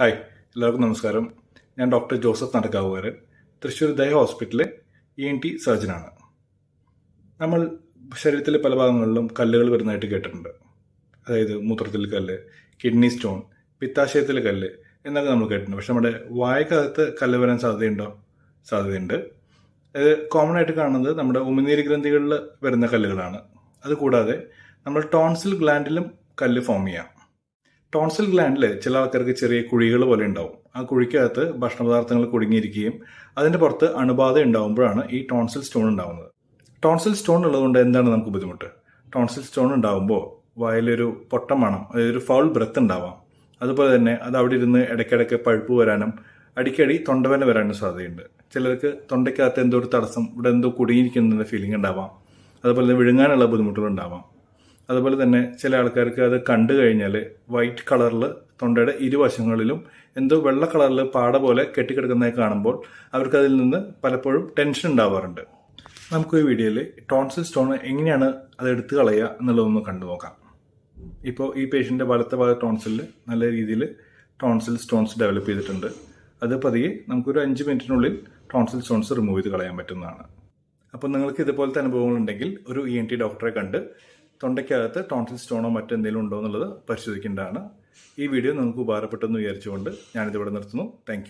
Hi എല്ലാവർക്കും നമസ്കാരം. ഞാൻ ഡോക്ടർ ജോസഫ് നടക്കാവുകാരൻ തൃശ്ശൂർ ദയ ഹോസ്പിറ്റലിലെ ഇ എൻ ടി സർജനാണ് നമ്മൾ ശരീരത്തിലെ പല ഭാഗങ്ങളിലും കല്ലുകൾ വരുന്നതായിട്ട് കേട്ടിട്ടുണ്ട്. അതായത് മൂത്രത്തിൽ കല്ല് കിഡ്നി സ്റ്റോൺ പിത്താശയത്തിൽ കല്ല് എന്നൊക്കെ നമ്മൾ കേട്ടിട്ടുണ്ട്. പക്ഷെ നമ്മുടെ വായക്കകത്ത് കല്ല് വരാൻ സാധ്യതയുണ്ടോ? സാധ്യതയുണ്ട്. അത് കോമൺ ആയിട്ട് കാണുന്നത് നമ്മുടെ ഉമിനീര് ഗ്രന്ഥികളിൽ വരുന്ന കല്ലുകളാണ്. അതുകൂടാതെ നമ്മൾ ടോൺസിൽ ഗ്ലാൻഡിലും കല്ല് ഫോം ചെയ്യാം. ടോൺസിൽ ഗ്ലാൻഡിൽ ചില ആൾക്കാർക്ക് ചെറിയ കുഴികൾ പോലെ ഉണ്ടാവും. ആ കുഴിക്കകത്ത് ഭക്ഷണപദാർത്ഥങ്ങൾ കുടുങ്ങിയിരിക്കുകയും അതിന്റെ പുറത്ത് അണുബാധ ഉണ്ടാവുമ്പോഴാണ് ഈ ടോൺസിൽ സ്റ്റോൺ ഉണ്ടാകുന്നത് ടോൺസിൽ സ്റ്റോൺ ഉള്ളതുകൊണ്ട് എന്താണ് നമുക്ക് ബുദ്ധിമുട്ട്? ടോൺസിൽ സ്റ്റോൺ ഉണ്ടാവുമ്പോൾ വായിലൊരു പൊട്ട അതായത് ഒരു ഫൗൾ ബ്രത്ത് ഉണ്ടാവാം. അതുപോലെ തന്നെ അത് അവിടെ ഇരുന്ന് ഇടയ്ക്കിടയ്ക്ക് പഴുപ്പ് വരാനും അടിക്കടി തൊണ്ടവേന വരാനും സാധ്യതയുണ്ട്. ചിലർക്ക് തൊണ്ടയ്ക്കകത്ത് എന്തോ ഒരു തടസ്സം ഇവിടെ എന്തോ കുടുങ്ങിയിരിക്കുന്ന ഫീലിംഗ് ഉണ്ടാവാം. അതുപോലെ തന്നെ വിഴുങ്ങാനുള്ള ബുദ്ധിമുട്ടുകൾ ഉണ്ടാവാം. അതുപോലെ തന്നെ ചില ആൾക്കാർക്ക് അത് കണ്ടു കഴിഞ്ഞാൽ വൈറ്റ് കളറിൽ തൊണ്ടയുടെ ഇരുവശങ്ങളിലും എന്തോ വെള്ള കളറിൽ പാട പോലെ കെട്ടിക്കിടക്കുന്നതായി കാണുമ്പോൾ അവർക്ക് അതിൽ നിന്ന് പലപ്പോഴും ടെൻഷൻ ഉണ്ടാവാറുണ്ട്. നമുക്ക് ഈ വീഡിയോയിൽ ടോൺസിൽ സ്റ്റോൺ എങ്ങനെയാണ് അത് എടുത്തു കളയുക എന്നുള്ളതൊന്ന് കണ്ടു നോക്കാം. ഇപ്പോൾ ഈ പേഷ്യന്റെ വലത്തെ ഭാഗ ടോൺസിൽ നല്ല രീതിയിൽ ടോൺസിൽ സ്റ്റോൺസ് ഡെവലപ്പ് ചെയ്തിട്ടുണ്ട്. അത് പതിയെ നമുക്കൊരു അഞ്ച് മിനിറ്റിനുള്ളിൽ ടോൺസിൽ സ്റ്റോൺസ് റിമൂവ് ചെയ്ത് കളയാൻ പറ്റുന്നതാണ്. അപ്പോൾ നിങ്ങൾക്ക് ഇതുപോലത്തെ അനുഭവങ്ങളുണ്ടെങ്കിൽ ഒരു ഇ എൻ ടി ഡോക്ടറെ കണ്ട് തൊണ്ടയ്ക്കകത്ത് ടോൺസിൽ സ്റ്റോണോ മറ്റെന്തെങ്കിലും ഉണ്ടോ എന്നുള്ളത് പരിശോധിക്കേണ്ടതാണ്. ഈ വീഡിയോ നിങ്ങൾക്ക് ഉപകാരപ്പെട്ടെന്ന് വിചാരിച്ചുകൊണ്ട് ഞാനിതിവിടെ നിർത്തുന്നു. താങ്ക്